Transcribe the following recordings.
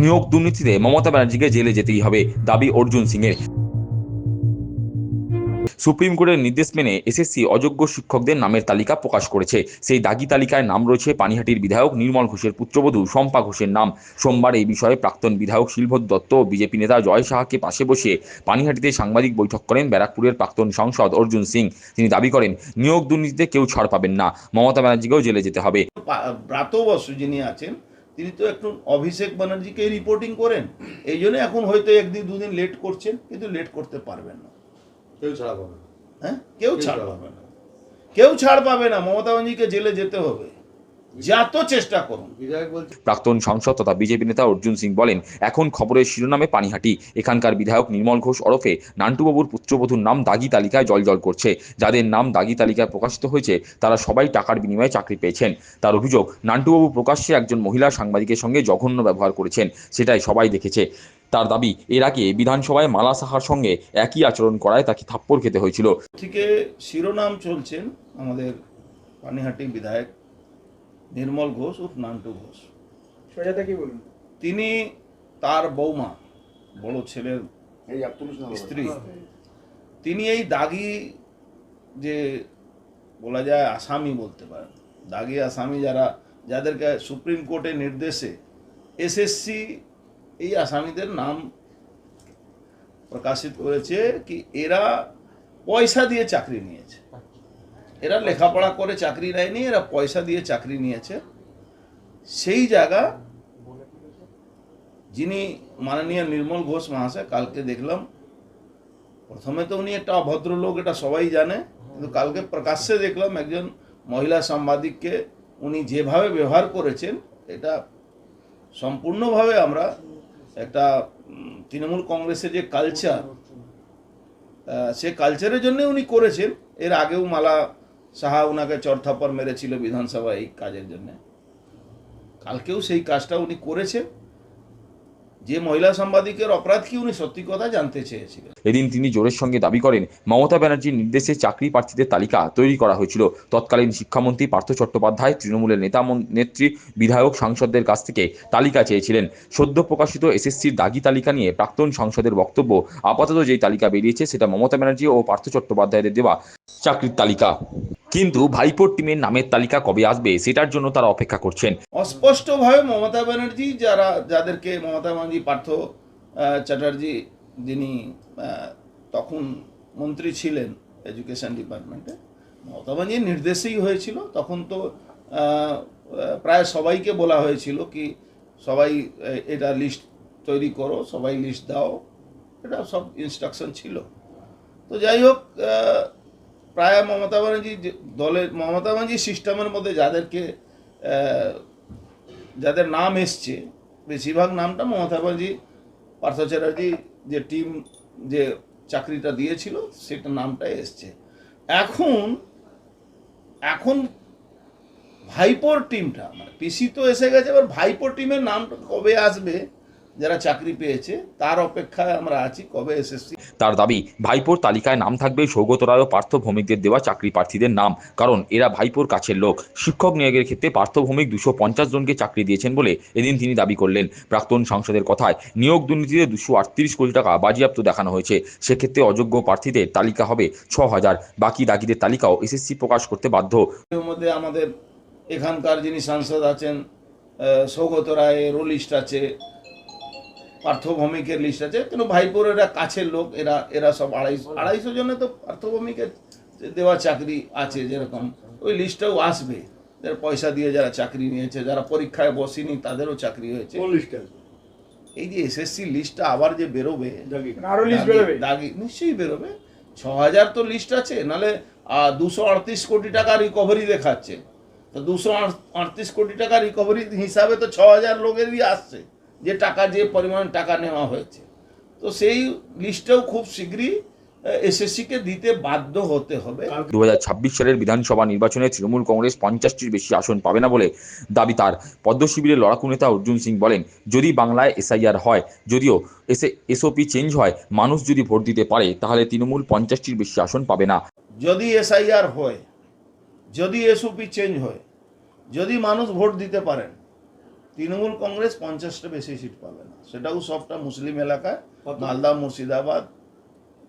নিয়োগ দুর্নীতিতে মমতা ব্যানার্জিকে জেলে যেতেই হবে দাবি অর্জুন সিংয়ের। সুপ্রিম কোর্টের নির্দেশ মেনে এসএসসি অযোগ্য শিক্ষকদের নামের তালিকা প্রকাশ করেছে। সেই দাগি তালিকায় নাম রয়েছে পানিহাটির বিধায়ক নির্মল ঘোষের পুত্রবধূ শম্পা ঘোষের নাম। সোমবার এই বিষয়ে প্রাক্তন বিধায়ক শিলভদ্র দত্ত ও বিজেপি নেতা জয় সাহাকে পাশে বসিয়ে পানিহাটিতে সাংবাদিক বৈঠক করেন ব্যারাকপুরের প্রাক্তন সাংসদ অর্জুন সিং। তিনি দাবি করেন, নিয়োগ দুর্নীতিতে কেউ ছাড় পাবেন না। মমতা ব্যানার্জিকেও জেলে যেতে হবে। যিনি আছেন তিনি তো একটু অভিষেক ব্যানার্জিকে রিপোর্টিং করেন। এই জন্য এখন হয়তো একদিন দুদিন লেট করছেন কিন্তু লেট করতে পারবেন না। কেউ ছাড়া পাবে না। হ্যাঁ? কেউ ছাড় পাবে না। কেউ ছাড় পাবে না। মমতা ব্যানার্জিকে জেলে যেতে হবে। যত চেষ্টা করুন। প্রাক্তন সাংসদ তথা বিজেপি নেতা অর্জুন সিং বলেন এখন খবরের শিরোনামে পানিহাটি। এখানকার বিধায়ক নির্মল ঘোষ ওরফে নান্টুবাবুর পুত্রবধূর নাম দাগি তালিকায় জলজল করছে। যাদের নাম দাগি তালিকায় প্রকাশিত হয়েছে তারা সবাই টাকার বিনিময়ে চাকরি পেয়েছেন। তার অভিযোগ নান্টুবাবু প্রকাশ্যে একজন মহিলা সাংবাদিকের সঙ্গে জঘন্য ব্যবহার করেছেন। সেটাই সবাই দেখেছে। তার দাবি এর আগে বিধানসভায় মালা সাহার সঙ্গে একই আচরণ করায় তাকে থাপ্পড় খেতে হয়েছিল। থেকে শিরোনাম চলছেন আমাদের পানিহাটি বিধায়ক নির্মল ঘোষ ও নান্টু ঘোষ। সোজাতে কি বলুন? তিনি তার বৌমা বড় ছেলের স্ত্রী। তিনি এই দাগি যে বলা যায় আসামি বলতে পারেন দাগি আসামি যারা যাদেরকে সুপ্রিম কোর্টের নির্দেশে এসএসসি এই আসামিদের নাম প্রকাশিত করেছে কি এরা পয়সা দিয়ে চাকরি নিয়েছে। এরা লেখাপড়া করে চাকরি নেয়নি, এরা পয়সা দিয়ে চাকরি নিয়েছে। সেই জায়গা যিনি মাননীয় নির্মল ঘোষ মহাশয়, কালকে দেখলাম, প্রথমে তো উনি একটা অভদ্র লোক এটা সবাই জানে, কিন্তু কালকে প্রকাশ্যে দেখলাম একজন মহিলা সাংবাদিককে উনি যেভাবে ব্যবহার করেছেন, এটা সম্পূর্ণভাবে আমরা একটা তৃণমূল কংগ্রেসের যে কালচার সে কালচারের জন্য উনি করেছেন, এর আগেও মালা সাহা ওনাকে চরথাপর মেরেছিল বিধানসভা এই কাজের জন্য। কালকেও সেই কাজটা উনি করেছেন যে মহিলা সাংবাদিকের অপরাধ কি উনি সত্যি কথা জানতে চেয়েছিলেন? এদিন তিনি জোরের সঙ্গে দাবি করেন, মমতা ব্যানার্জির নির্দেশে চাকরি প্রার্থীদের তালিকা তৈরি করা হয়েছিল। তৎকালীন শিক্ষামন্ত্রী পার্থ চট্টোপাধ্যায়, তৃণমূলের নেতা নেত্রী, বিধায়ক, সাংসদদের কাছ থেকে তালিকা চেয়েছিলেন। সদ্য প্রকাশিত এসএসসির দাগি তালিকা নিয়ে প্রাক্তন সাংসদের বক্তব্য, আপাতত যেই তালিকা বেরিয়েছে সেটা মমতা ব্যানার্জি ও পার্থ চট্টোপাধ্যায়দের দেওয়া চাকরির তালিকা। কিন্তু ভাইপোর টিমের নামের তালিকা কবে আসবে সেটার জন্য তারা অপেক্ষা করছেন। অস্পষ্টভাবে মমতা ব্যানার্জি যারা, যাদেরকে মমতা ব্যানার্জি, পার্থ চ্যাটার্জি যিনি তখন মন্ত্রী ছিলেন এডুকেশন ডিপার্টমেন্টে, মমতা ব্যানার্জির নির্দেশেই হয়েছিল। তখন তো প্রায় সবাইকে বলা হয়েছিল কি, সবাই এটা লিস্ট তৈরি করো, সবাই লিস্ট দাও। এটা সব ইনস্ট্রাকশন ছিল। তো যাই হোক প্রায় মমতা ব্যানার্জি দলের, মমতা ব্যানার্জি সিস্টেমের মধ্যে যাদেরকে যাদের নাম এসছে, বেশিরভাগ নামটা মমতা ব্যানার্জি, পার্থ চ্যাটার্জি যে টিম যে চাকরিটা দিয়েছিল, সেটা নামটা এসছে। এখন এখন ভাইপোর টিমটা মানে পিসি তো এসে গেছে, এবার ভাইপোর টিমের নামটা কবে আসবে যারা চাকরি পেয়েছে তার অপেক্ষায় আমরা আছি কবে এসএসসি তার দাবি ভাইপোর তালিকায় নাম থাকবে সৌগত রায় ও পার্থ ভৌমিকদের দেওয়া চাকরি প্রার্থীদের নাম কারণ এরা ভাইপোর কাছের লোক। শিক্ষক নিয়োগের ক্ষেত্রে পার্থ ভৌমিক দুশো পঞ্চাশ জনকে চাকরি দিয়েছেন বলে এদিন তিনি দাবি করলেন। প্রাক্তন সাংসদের কথায় নিয়োগ দুর্নীতিতে দুশো আটত্রিশ কোটি টাকা বাজেয়াপ্ত দেখানো হয়েছে। সেক্ষেত্রে অযোগ্য প্রার্থীদের তালিকা হবে ছ হাজার। বাকি দাগিদের তালিকাও এসএসসি প্রকাশ করতে বাধ্য। এর মধ্যে আমাদের এখানকার যিনি সাংসদ আছেন সৌগত রায়েরও লিস্ট আছে পার্থ ভৌমিকের লিস্ট আছে। কিন্তু ভাইপোর এরা কাছের লোক এরা এরা সব আড়াইশো আড়াইশো জনে তো পার্থ ভৌমিকের দেওয়া চাকরি আছে যেরকম। ওই লিস্টটাও আসবে। যারা পয়সা দিয়ে যারা চাকরি নিয়েছে যারা পরীক্ষায় বসেনি তাদেরও চাকরি হয়েছে। কোন লিস্টে আছে? এই যে এসএসসি লিস্টটা আবার যে বেরোবে আরও লিস্ট বেরোবে? দাগি নিশ্চয়ই বেরোবে। ছ হাজার তো লিস্ট আছে নাহলে দুশো আটত্রিশ কোটি টাকা রিকভারি দেখাচ্ছে। তো দুশো আটত্রিশ কোটি টাকা রিকভারি হিসাবে তো ছ হাজার লোকেরই আসছে। যে টাকা যে পরিমাণ টাকা নেওয়া হয়েছে। তো সেই লিস্টটাও খুব শীঘ্রই এসএসসিকে দিতে বাধ্য হতে হবে। দু হাজার ছাব্বিশ সালের বিধানসভা নির্বাচনে তৃণমূল কংগ্রেস পঞ্চাশটির বেশি আসন পাবে না বলে দাবি তার। পদ্ম শিবিরের লড়াকু নেতা অর্জুন সিং বলেন যদি বাংলায় এসআইআর হয় যদিও এসে এসওপি চেঞ্জ হয় মানুষ যদি ভোট দিতে পারে তাহলে তৃণমূল পঞ্চাশটির বেশি আসন পাবে না। যদি এসআইআর হয় যদি এসওপি চেঞ্জ হয় যদি মানুষ ভোট দিতে পারেন তৃণমূল কংগ্রেস পঞ্চাশটা বেশি সিট পাবে না। সেটাও সবটা মুসলিম এলাকায়। মালদা মুর্শিদাবাদ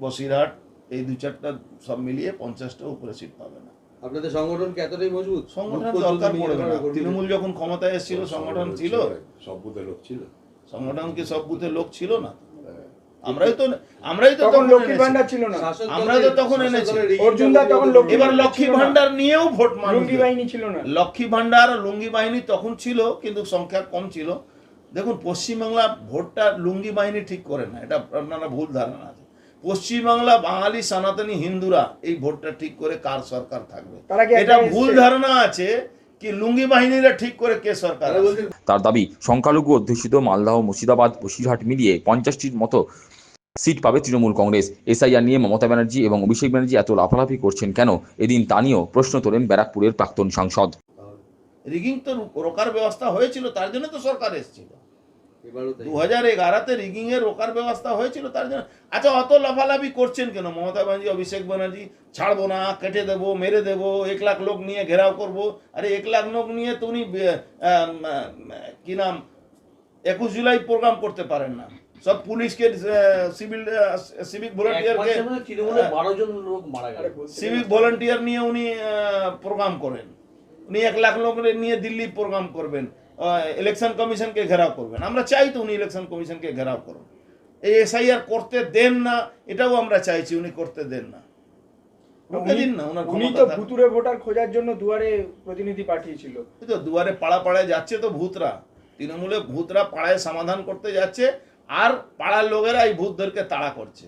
বসিরহাট এই দু চারটা সব মিলিয়ে পঞ্চাশটা উপরে সিট পাবে না। আপনাদের সংগঠন কি এতটাই মজবুত? সংগঠন দরকার পড়বে না। তৃণমূল যখন ক্ষমতায় এসেছিল সংগঠন ছিল। সব বুথে লোক ছিল। সংগঠন কি সব বুথে লোক ছিল না? আমরাই তো আমরাই তো তখন ভান্ডার ছিল না। আমরা তো তখন এনেছি। অর্জুন দা তখন লক্ষ্মী এবার লক্ষ্মী ভান্ডার নিয়েও ভোট মানুষ লুঙ্গি বাহিনী ছিল না। লক্ষ্মী ভান্ডার আর লুঙ্গি বাহিনী তখন ছিল কিন্তু সংখ্যা কম ছিল। দেখুন পশ্চিমবাংলা ভোটটা লুঙ্গি বাহিনী ঠিক করে না। এটা আপনারা ভুল ধারণা আছে। পশ্চিমবাংলা বাঙালি সনাতনী হিন্দুরা এই ভোটটা ঠিক করে কার সরকার থাকবে? এটা ভুল ধারণা আছে। কি লুঙ্গি বাহিনীরা ঠিক করে কে সরকার তারা দাবি সংখ্যালঘু অধ্যুষিত মালদাহ মুর্শিদাবাদ বসিরহাট মিলিয়ে পঞ্চাশটির মতো সিট পাবে তৃণমূল কংগ্রেস। এসআইআর নিয়ে মমতা ব্যানার্জি এবং অভিষেক ব্যানার্জি এত লাফালাফি করছেন কেন? এদিন তা নিয়েও প্রশ্ন তোলেন ব্যারাকপুরের প্রাক্তন সাংসদ। রিগিং তো রোকার ব্যবস্থা হয়েছিল তার জন্য তো সরকার এসেছিল। দু হাজার এগারোতে রোকার ব্যবস্থা হয়েছিল তার জন্য আচ্ছা অত লাফালাফি করছেন কেন? মমতা ব্যানার্জি অভিষেক ব্যানার্জি ছাড়বো না কেটে দেবো মেরে দেবো এক লাখ লোক নিয়ে ঘেরাও করব। আরে এক লাখ লোক নিয়ে তো উনি কি নাম? একুশ জুলাই প্রোগ্রাম করতে পারেন না। সব পুলিশকে সিভিল সিভিক ভলেন্টিয়ারকে সিভিক ভলেন্টিয়ার নিয়ে উনি প্রোগ্রাম করেন। উনি এক লাখ লোক নিয়ে দিল্লি প্রোগ্রাম করবেন। ইলেকশন কমিশনকে ঘেরাও করবেন। আমরা চাই তো উনি ইলেকশন কমিশনকে ঘেরাও করুন। এই এসআইআর করতে দেন না এটাও আমরা চাইছি উনি করতে দেন না। দিন না ওনার উনি তো ভুতুরে ভোটার খোঁজার জন্য দুয়ারে প্রতিনিধি পাঠিয়েছিল। এই তো দুয়ারে পাড়া পাড়ায় যাচ্ছে তো ভূতরা। তৃণমূলে ভূতরা পাড়ায় সমাধান করতে যাচ্ছে আর পাড়ার লোকেরা এই ভূতদেরকে তাড়া করছে।